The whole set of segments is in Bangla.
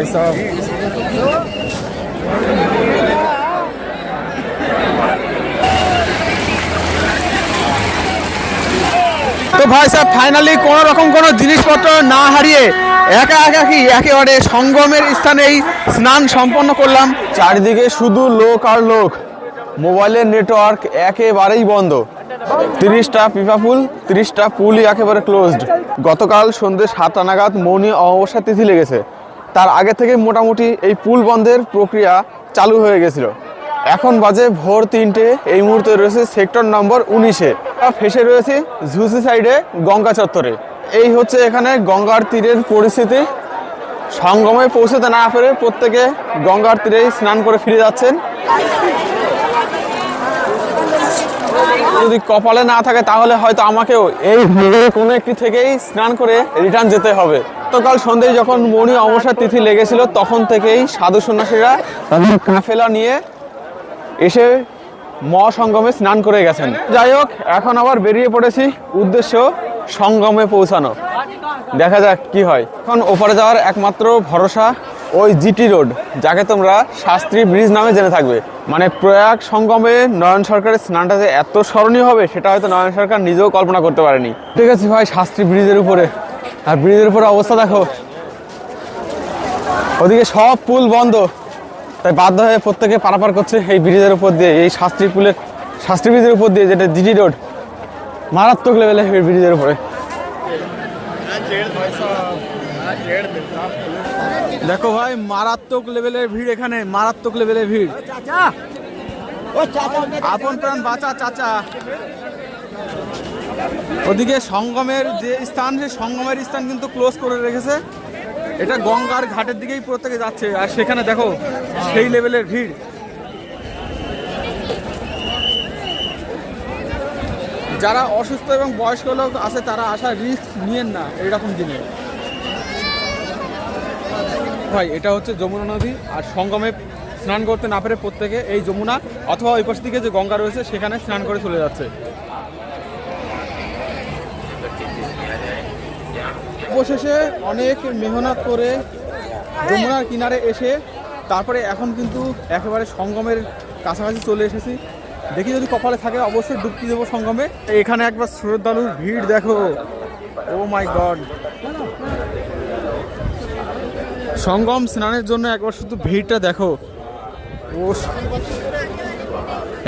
भाई साहब তো ভাই সাহেব ফাইনালি কোন রকম কোন জিনিসপত্র না হারিয়ে একা একাকি একেবারে সঙ্গমের স্থানে এই স্নান সম্পন্ন করলাম চারিদিকে শুধু লোক আর লোক মোবাইলের নেটওয়ার্ক একেবারেই বন্ধ তিরিশটা পিপা পুল তিরিশটা পুলই একেবারে ক্লোজড গতকাল সন্ধ্যে সাতটা নাগাদ মৌনী অমাবস্যা তিথি লেগেছে তার আগে থেকে মোটামুটি এই পুল বন্ধের প্রক্রিয়া চালু হয়ে গেছিল। এখন বাজে ভোর তিনটে, এই মুহূর্তে রয়েছে সেক্টর নম্বর উনিশে। ফেসে রয়েছে ঝুসি সাইডে গঙ্গা চত্বরে। এই হচ্ছে এখানে গঙ্গার তীরের পরিস্থিতি। সঙ্গমে পৌঁছতে না পেরে প্রত্যেকে গঙ্গার তীরেই স্নান করে ফিরে যাচ্ছেন। যদি কপালে না থাকে, তাহলে হয়তো আমাকেও এই কোনো একটি থেকেই স্নান করে রিটার্ন যেতে হবে। গতকাল সন্ধ্যায় যখন মৌনী অবসর তিথি লেগেছিল, তখন থেকেই সাধু সন্ন্যাসীরা তাদের কাফেলা নিয়ে এসে মহাসঙ্গমে স্নান করে গেছেন। যাই হোক, এখন আবার বেরিয়ে পড়েছি। উদ্দেশ্য, সঙ্গমে পৌঁছানো। দেখা যাক কি হয়। এখন ওপারে যাওয়ার একমাত্র ভরসা ওই জিটি রোড, যাকে তোমরা শাস্ত্রী ব্রিজ নামে জেনে থাকবে। মানে প্রয়াগ সঙ্গমে নয়ন সরকারের স্নানটা যে এত স্মরণীয় হবে, সেটা হয়তো নয়ন সরকার নিজেও কল্পনা করতে পারেনি। ঠিক আছে ভাই, শাস্ত্রী ব্রিজের উপরে। আর ব্রিজের উপরে অবস্থা দেখো। ওদিকে সব পুল বন্ধ। তাই বাধ্য হয়ে প্রত্যেকে পারাপার করছে এই ব্রিজের উপর দিয়ে, এই শাস্ত্রী পুলের, শাস্ত্রী ব্রিজের উপর দিয়ে, যেটা জিটি রোড। মারাত্মক লেভেলে ব্রিজের উপরে। দেখো ভাই মারাত্মক লেভেলের ভিড় এখানে মারাত্মক লেভেলের ভিড়। আপন প্রাণ বাঁচা চাচা। ওদিকে সঙ্গমের যে স্থান সেই সঙ্গমের স্থান কিন্তু ক্লোজ করে রেখেছে। এটা গঙ্গার ঘাটের দিকেই প্রত্যেকে যাচ্ছে। আর সেখানে দেখো সেই লেভেলের ভিড়। যারা অসুস্থ এবং বয়স্ক লোক আছে তারা আসা রিস্ক নিয়েন না এইরকম দিনে। ভাই, এটা হচ্ছে যমুনা নদী আর সঙ্গমে স্নান করতে না পেরে প্রত্যেকে এই যমুনা অথবা ওই পাশ দিকে যে গঙ্গা রয়েছে, সেখানে স্নান করে চলে যাচ্ছে। অবশেষে অনেক মেহনত করে যমুনার কিনারে এসে তারপরে এখন কিন্তু একেবারে সঙ্গমের কাছাকাছি চলে এসেছি। দেখি যদি কপালে থাকে, অবশ্যই ডুবকি দেবো সঙ্গমে। এখানে একবার শ্রদ্ধালুর ভিড় দেখো। ও মাই গড সঙ্গম স্নানের জন্য একবার শুধু ভিড়টা দেখো। ও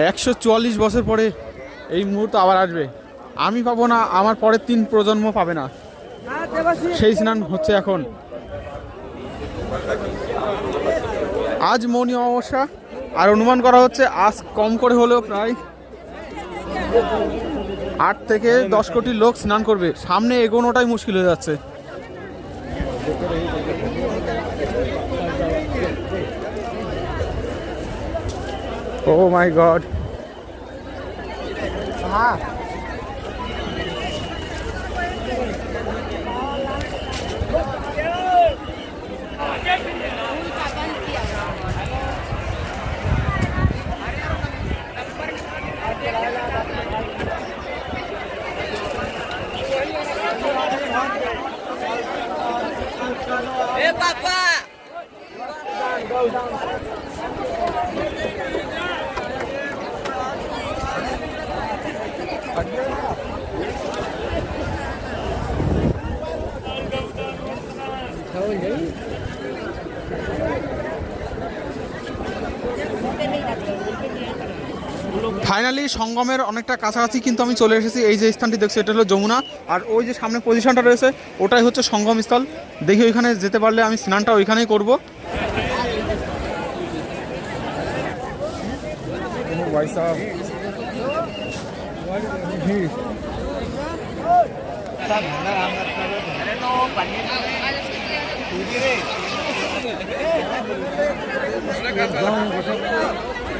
একশো চুয়াল্লিশ বছর পরে এই মুহূর্ত আবার আসবে। আমি পাবো না, আমার পরের তিন প্রজন্ম পাবে না। সেই স্নান হচ্ছে এখন। আজ মৌনী অমাবস্যা, আর অনুমান করা হচ্ছে আজ কম করে হলেও প্রায় আট থেকে দশ কোটি লোক স্নান করবে। সামনে এগোনোটাই মুশকিল হয়ে যাচ্ছে। Oh my god Eh, finally সঙ্গমের অনেকটা কাছাকাছি কিন্তু আমি চলে এসেছি। এই যে স্থানটি দেখছি, এটা হলো যমুনা। আর ওই যে সামনে পজিশনটা রয়েছে, ওটাই হচ্ছে সঙ্গম স্থল। দেখি ওইখানে যেতে পারলে আমি স্নানটা ওইখানেই করব।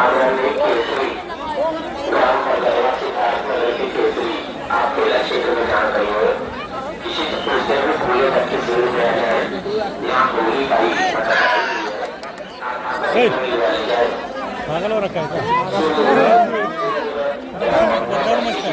आदरणीय केसरी राम भगवान सिद्धार्थ नगर के केसरी आप मेला क्षेत्र में जान रहे हो किसी पूछते हुए फूले तक के शुरू में है यहाँ होली का ही पागल हो रखा है क्या मस्त है।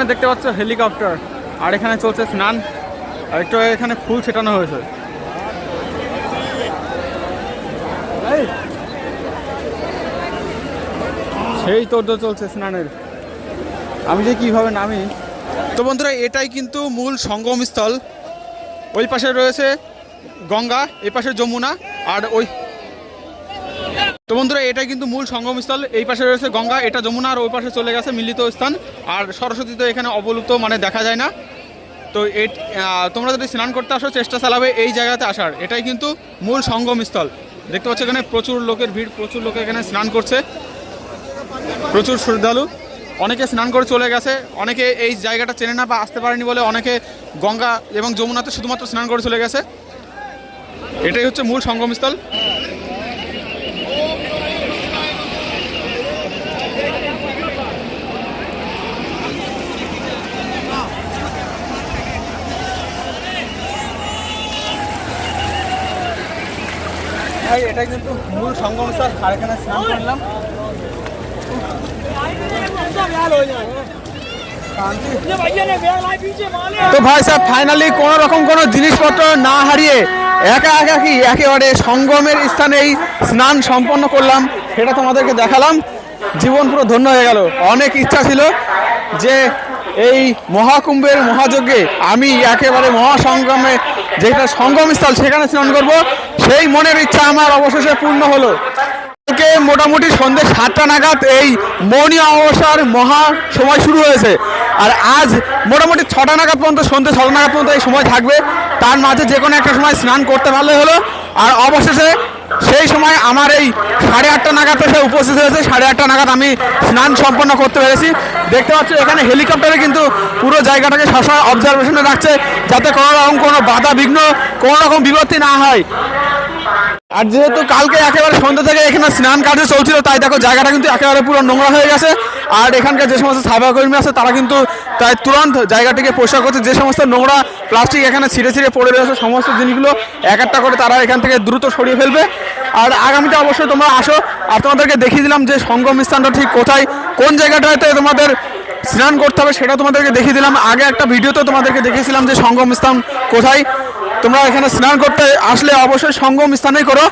ওখানে দেখতে পাচ্ছ হেলিকপ্টার। আর এখানে চলছে স্নান। আর একটু এখানে ফুল ছেটানো হয়েছে। সেই তোর চলছে স্নানের। আমি যে কীভাবে নামি? তো বন্ধুরা, এটাই কিন্তু মূল সঙ্গমস্থল। ওই পাশে রয়েছে গঙ্গা এই পাশে যমুনা, আর ওই তো বন্ধুরা এটাই কিন্তু মূল সঙ্গমস্থল। এই পাশে রয়েছে গঙ্গা এটা যমুনা আর ওই পাশে চলে গেছে মিলিত স্থান। আর সরস্বতী তো এখানে অবলুপ্ত মানে দেখা যায় না। তো আহ, তোমরা যদি স্নান করতে আসো চেষ্টা চালাবে এই জায়গাতে আসার। এটাই কিন্তু মূল সঙ্গমস্থল। দেখতে পাচ্ছ এখানে প্রচুর লোকের ভিড় প্রচুর লোক এখানে স্নান করছে। প্রচুর শ্রদ্ধালু। অনেকে স্নান করে চলে গেছে। অনেকে এই জায়গাটা চেনে না বা আসতে পারেনি বলে অনেকে গঙ্গা এবং যমুনাতে শুধুমাত্র স্নান করে চলে গেছে। এটাই হচ্ছে মূল সঙ্গমস্থল। ভাই, এটা কিন্তু মূল সঙ্গমস্থল আর এখানে স্নান করলাম। তো ভাই সাহেব ফাইনালি কোনো রকম কোনো জিনিসপত্র না হারিয়ে একা একা কি একেবারে সঙ্গমের স্থানে এই স্নান সম্পন্ন করলাম, সেটা তোমাদেরকে দেখালাম। জীবন পুরো ধন্য হয়ে গেল। অনেক ইচ্ছা ছিল যে এই মহাকুম্ভের মহাযজ্ঞে আমি একেবারে মহাসংগ্রামে যেটা সঙ্গমস্থল সেখানে স্নান করব, সেই মনের ইচ্ছা আমার অবশেষে পূর্ণ হলো। মোটামুটি সন্ধ্যে সাতটা নাগাদ এই মৌনী অমাবস্যার মহা সময় শুরু হয়েছে। আর আজ মোটামুটি ছটা নাগাদ পর্যন্ত, সন্ধ্যে ছটা নাগাদ পর্যন্ত এই সময় থাকবে। তার মাঝে যে কোনো একটা সময় স্নান করতে পারলে হলো। আর অবশেষে সেই সময় আমার এই সাড়ে আটটা নাগাদ এসে উপস্থিত হয়েছে, সাড়ে আটটা নাগাদ আমি স্নান সম্পন্ন করতে পেরেছি। দেখতে পাচ্ছ, এখানে হেলিকপ্টারে কিন্তু পুরো জায়গাটাকে সবসময় অবজারভেশনে রাখছে, যাতে কোনো রকম কোনো বাধা বিঘ্ন, কোনো রকম বিপত্তি না হয়। আর যেহেতু কালকে একেবারে সন্ধ্যা থেকে এখানে স্নান কার্য চলছিল, তাই দেখো জায়গাটা কিন্তু একেবারে পুরো নোংরা হয়ে গেছে। আর এখানকার যে সমস্ত সাইবাকর্মী আছে, তারা কিন্তু তাই তুরন্ত জায়গাটিকে পরিষ্কার করছে। যে সমস্ত নোংরা প্লাস্টিক এখানে ছিঁড়ে ছিঁড়ে পড়ে রয়েছে, সমস্ত জিনিসগুলো এক একটা করে তারা এখান থেকে দ্রুত সরিয়ে ফেলবে। আর আগামীতে অবশ্যই তোমরা আসো, আর তোমাদেরকে দেখিয়ে দিলাম যে সঙ্গম স্থানটা ঠিক কোথায়, কোন জায়গাটাতে তোমাদের স্নান করতে হবে সেটা তোমাদেরকে দেখিয়ে দিলাম। আগে একটা ভিডিওতে তোমাদেরকে দেখিয়েছিলাম যে সঙ্গম স্থান কোথায়। তোমরা এখানে স্নান করতে আসলে অবশ্যই সঙ্গম স্থানে করো।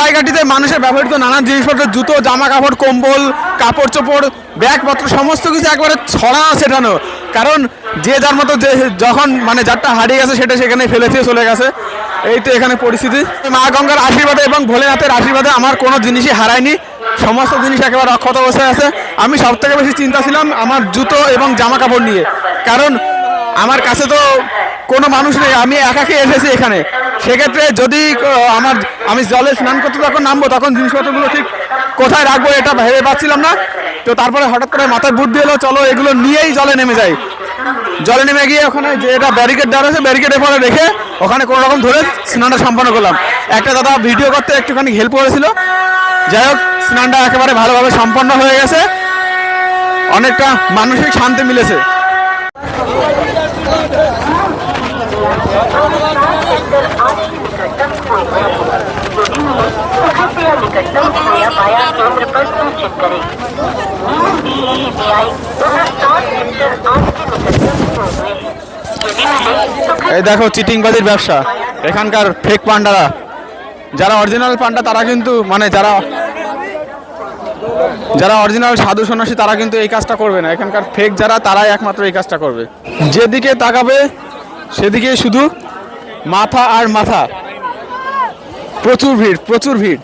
জায়গাটিতে মানুষের ব্যবহৃত নানান জিনিসপত্র, জুতো জামা কাপড় কম্বল, কাপড় চোপড় ব্যাগপত্র, সমস্ত কিছু একবারে ছড়ানো ছেটানো কারণ যে যার মতো যে যখন মানে যারটা হারিয়ে গেছে সেটা সেখানে ফেলে দিয়ে চলে গেছে। এই তো এখানে পরিস্থিতি। মা গঙ্গার আশীর্বাদে এবং ভোলেনাথের আশীর্বাদে আমার কোনো জিনিসই হারায়নি। সমস্ত জিনিস একেবারে অক্ষত অবস্থায় আছে। আমি সব থেকে বেশি চিন্তা ছিলাম আমার জুতো এবং জামা কাপড় নিয়ে। কারণ আমার কাছে তো কোনো মানুষ নেই। আমি একাকে এসেছি এখানে। সেক্ষেত্রে যদি আমার, আমি জলে স্নান করতে যখন নামবো, তখন জিনিসপত্রগুলো ঠিক কোথায় রাখব এটা ভেবে পাচ্ছিলাম না। তো তারপরে হঠাৎ করে মাথায় বুদ্ধি এলো, চলো এগুলো নিয়েই জলে নেমে যাই। জলে নেমে গিয়ে ওখানে যে এটা ব্যারিকেড দেওয়া আছে ব্যারিকেডের পরে রেখে ওখানে কোনো রকম ধরে স্নানটা সম্পন্ন করলাম। একটা দাদা ভিডিও করতে একটুখানি হেল্প করেছিল। যাই হোক, স্নানটা একেবারে ভালোভাবে সম্পন্ন হয়ে গেছে। অনেকটা মানসিক শান্তি মিলেছে। এই দেখো, চিটিংবাজির ব্যবসা। এখানকার ফেক পান্ডারা। যারা অরিজিনাল পান্ডা, তারা কিন্তু মানে যারা যারা অরিজিনাল সাধু সন্ন্যাসী, তারা কিন্তু এই কাজটা করবে না। এখানকার ফেক যারা, তারাই একমাত্র এই কাজটা করবে। যেদিকে তাকাবে, সেদিকে শুধু মাথা আর মাথা। প্রচুর ভিড় প্রচুর ভিড়।